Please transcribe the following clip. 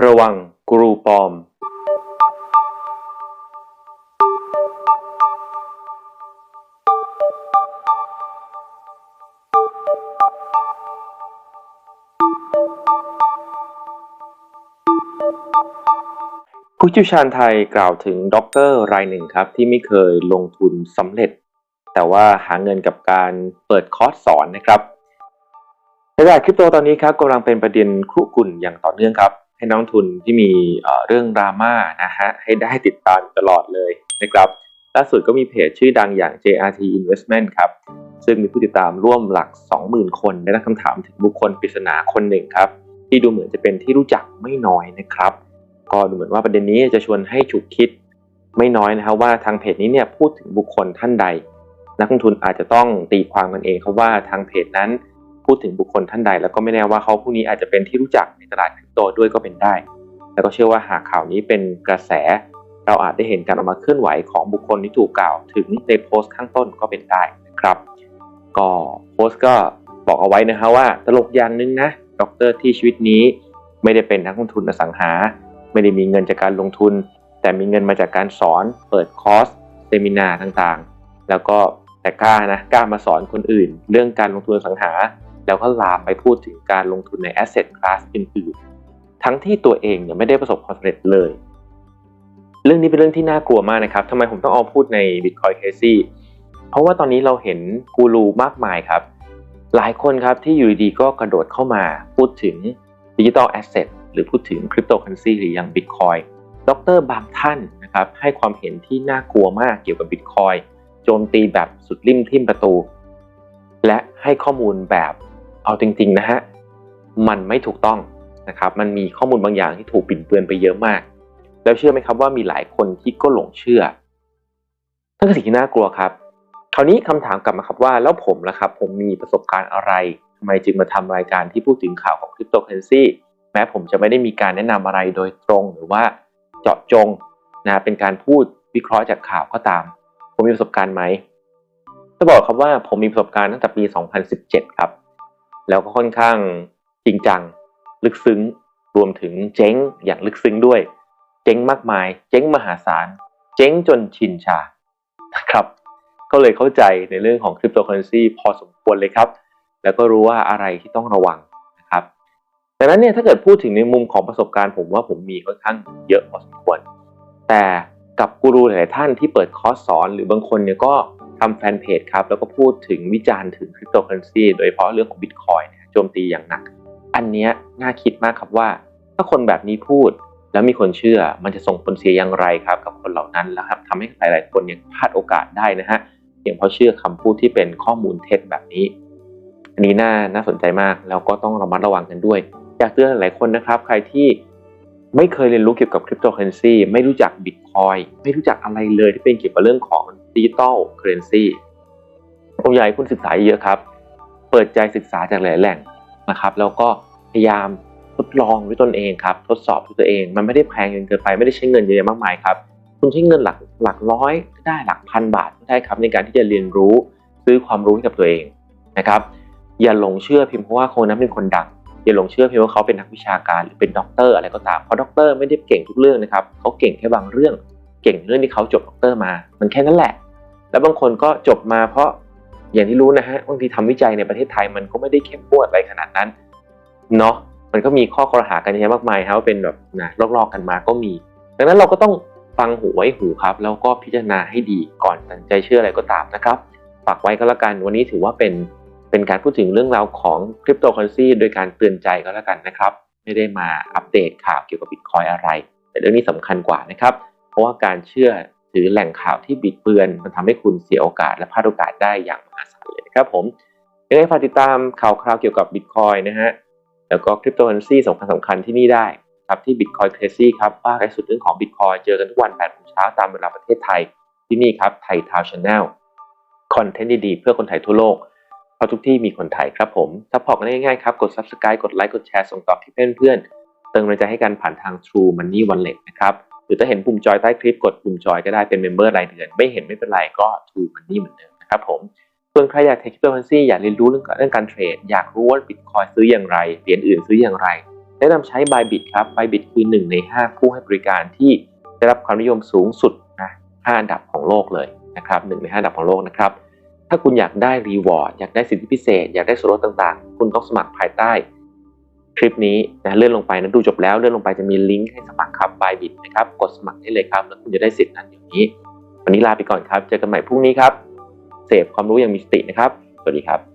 ระวังกูรูปลอม ผู้เชี่ยวชาญไทยกล่าวถึงด็อกเตอร์รายหนึ่งครับ ที่ไม่เคยลงทุนสำเร็จ แต่ว่าหาเงินกับการเปิดคอร์สสอนนะครับในตลาดคริปโตตอนนี้ครับกำลังเป็นประเด็นครุกรุ่นอย่างต่อเนื่องครับ ให้น้องทุนที่มีเรื่องดราม่านะฮะให้ได้ติดตามตลอดเลยนะครับล่าสุดก็มีเพจชื่อดังอย่าง JRT Investment ครับ ซึ่งมีผู้ติดตามร่วมหลัก 20,000 คนได้ตั้งคำถามถึงบุคคลปริศนาคนหนึ่งครับ ที่ดูเหมือนจะเป็นที่รู้จักไม่น้อยนะครับ ก็ดูเหมือนว่าประเด็นนี้จะชวนให้ฉุกคิดไม่น้อยนะครับว่าทางเพจนี้เนี่ยพูดถึงบุคคลท่านใด นักลงทุนอาจจะต้องตีความกันเองครับว่าทางเพจนั้น พูดถึงบุคคลท่านใด แล้วก็ไม่แน่ว่าเขาผู้นี้อาจจะเป็นที่รู้จักในตลาดคริปโตด้วยก็เป็นได้ แล้วก็เชื่อว่าหากข่าวนี้เป็นกระแส เราอาจได้เห็นการออกมาเคลื่อนไหวของบุคคลที่ถูกกล่าวถึงในโพสต์ข้างต้นก็เป็นได้นะครับ ก็โพสต์ก็บอกเอาไว้นะฮะว่าตลกอย่างหนึงนะด็อกเตอร์ที่ชีวิตนี้ ไม่ได้เป็นนักลงทุนอสังหา ไม่ได้มีเงินจากการลงทุน แต่มีเงินมาจากการสอน เปิดคอร์สเซมินาต่างๆ แล้วก็แต่กล้านะกล้ามาสอนคนอื่น เรื่องการลงทุนอสังหา แล้วก็ลามไปพูดถึงการลงทุนใน asset class อื่นๆ ทั้งที่ตัวเองเนี่ยไม่ได้ประสบความสำเร็จเลย เรื่องนี้เป็นเรื่องที่น่ากลัวมากนะครับทำไมผมต้องเอาพูดใน Bitcoin Crazy เพราะว่าตอนนี้เราเห็นกูรูมากมายครับ หลายคนครับที่อยู่ดีๆก็กระโดดเข้ามาพูดถึงดิจิทัลแอสเซทหรือพูดถึงคริปโตเคอเรนซีหรืออย่างบิตคอยดรบางท่านนะครับให้ความเห็นที่น่ากลัวมากเกี่ยวกับบิตคอยโจมตีแบบสุดริมทิ่มประตู และให้ข้อมูลแบบ เอาจริงๆนะฮะมันไม่ถูกต้องนะครับมันมีข้อมูลบางอย่างที่ถูกปิดเบือนไปเยอะมาก แล้วเชื่อไหมครับว่ามีหลายคนที่ก็หลงเชื่อนั่นคือสิ่งที่น่ากลัวครับ คราวนี้คำถามกลับมาครับว่าแล้วผมล่ะครับ ผมมีประสบการณ์อะไรทำไมจึงมาทำรายการที่พูดถึงข่าวของคริปโตเคอเรนซีแม้ผมจะไม่ได้มีการแนะนำอะไรโดยตรงหรือว่าเจาะจงนะเป็นการพูดวิเคราะห์จากข่าวก็ตาม ผมมีประสบการณ์ไหมจะบอกครับว่าผมมีประสบการณ์ตั้งแต่ปี 2017 ครับ แล้วก็ค่อนข้างจริงจัง ลึกซึ้ง รวมถึงเจ๊งอย่างลึกซึ้งด้วย เจ๊งมากมาย เจ๊งมหาศาล เจ๊งจนชินชานะครับ ก็เลยเข้าใจในเรื่องของคริปโตเคอเรนซีพอสมควรเลยครับ แล้วก็รู้ว่าอะไรที่ต้องระวังนะครับดังนั้นเนี่ยถ้าเกิดพูดถึงในมุมของประสบการณ์ผมว่าผมมีค่อนข้างเยอะพอสมควร แต่กับกูรูหลายท่านที่เปิดคอร์สสอน หรือบางคนเนี่ยก็ ทำแฟนเพจครับแล้วก็พูดถึงวิจารณ์ถึงคริปโตเคอเรนซีโดยเฉพาะเรื่องของบิตคอยเนี่ยโจมตีอย่างหนัก อันเนี้ยน่าคิดมากครับว่า ถ้าคนแบบนี้พูดแล้วมีคนเชื่อมันจะส่งผลเสียอย่างไรครับ กับคนเหล่านั้นแล้วครับทำให้หลายๆ คนเนี่ยพลาดโอกาสได้นะฮะเพียงเพราะเชื่อคำพูดที่เป็นข้อมูลเท็จแบบนี้ อันนี้น่าน่าสนใจมากแล้วก็ต้องระมัดระวังกันด้วย อยากเตือนหลายคนนะครับ ใครที่ ไม่เคยเรียนรู้เกี่ยวกับคริปโตเคอเรนซีไม่รู้จักบิตคอยไม่รู้จักอะไรเลยที่เป็นเกี่ยวกับเรื่องของดิจิตอลเคอเรนซีผมอยากให้คุณศึกษาเยอะครับ เปิดใจศึกษาจากหลายแหล่งนะครับ แล้วก็พยายามทดลองด้วยตนเองครับ ทดสอบด้วยตัวเอง มันไม่ได้แพงเกินเกินไปไม่ได้ใช้เงินเยอะมากมายครับ คุณใช้เงินหลักหลักร้อยก็ได้หลักพันบาทก็ได้ครับ ในการที่จะเรียนรู้ซื้อความรู้ให้กับตัวเองนะครับ อย่าหลงเชื่อเพียงเพราะว่าคนนั้นเป็นคนดัง อย่าหลงเชื่อเพียงว่าเขาเป็นนักวิชาการหรือเป็นด็อกเตอร์อะไรก็ตามเพราะด็อกเตอร์ไม่ได้เก่งทุกเรื่องนะครับเขาเก่งแค่บางเรื่อง เก่งเรื่องที่เขาจบด็อกเตอร์มา มันแค่นั้นแหละ แล้วบางคนก็จบมาเพราะอย่างที่รู้นะฮะบางทีทำวิจัยในประเทศไทยมันก็ไม่ได้เข้มงวดอะไรขนาดนั้นเนาะมันก็มีข้อคอรหากันเยอะมากมายครับว่าเป็นแบบนะลอกๆกันมาก็มี ดังนั้นเราก็ต้องฟังหูไว้หูครับ แล้วก็พิจารณาให้ดีก่อนตัดใจเชื่ออะไรก็ตามนะครับ ฝากไว้ก็แล้วกันวันนี้ถือว่าเป็น เป็นการพูดถึงเรื่องราวของคริปโตเคอเรนซีโดยการเตือนใจก็แล้วกันนะครับ ไม่ได้มาอัปเดตข่าวเกี่ยวกับบิตคอยอะไร แต่เรื่องนี้สำคัญกว่านะครับ เพราะว่าการเชื่อถือแหล่งข่าวที่บิดเบือน มันทำให้คุณเสียโอกาสและพลาดโอกาสได้อย่างมหาศาลเลยนะครับผมยังไงฝากติดตามข่าวคราวเกี่ยวกับบิตคอยนะฮะแล้วก็คริปโตเคอเรนซีสำคัญสำคัญที่นี่ได้ครับที่ Bitcoin Crazy ครับว่าในสุดเรื่องของ Bitcoin เจอกันทุกวัน8โมงเช้าตามเวลาประเทศไทยที่นี่ครับไทยทาวน์ชาแนลคอนเทนต์ดีๆ เพื่อคนไทยทั่วโลก ราะทุกที่มีคนไทยครับผมซัพพอร์ตกันง่ายๆครับ กด Subscribe กดไลค์ กดแชร์ ส่งต่อคลิปเพื่อนๆ เติมกำลังใจให้กันผ่านทาง True Money Wallet นะครับ หรือถ้าเห็นปุ่มจอยใต้คลิปกดปุ่มจอยก็ได้เป็นเมมเบอร์รายเดือน ไม่เห็นไม่เป็นไรก็ True Money เหมือนเดิมนะครับผม ส่วนใครอยากเทคคริปโตเคอเรนซีอยากเรียนรู้เรื่องเรื่องการเทรด อยากรู้ว่าบิตคอยซื้ออย่างไร เหรียญอื่นซื้ออย่างไร แนะนำใช้ Bybit ครับ Bybit คือหนึ่งใน 5 ผู้ให้บริการที่ได้รับความนิยมสูงสุดนะ5อันดับของโลกเลยนะครับหนึ่งใน5อันดับของโลกนะครับ ถ้าคุณอยากได้รีวอร์ดอยากได้สิทธิพิเศษ อยากได้ส่วนลดต่างๆ คุณต้องสมัครภายใต้ คลิปนี้นะเลื่อนลงไปนะดูจบแล้วเลื่อนลงไปจะมีลิงก์ให้สมัครครับบายบิดนะครับกดสมัครได้เลยครับ แล้วคุณจะได้สิทธิ์นั้นอย่างนี้ วันนี้ลาไปก่อนครับ เจอกันใหม่พรุ่งนี้ครับ เสพความรู้อย่างมีสตินะครับ สวัสดีครับ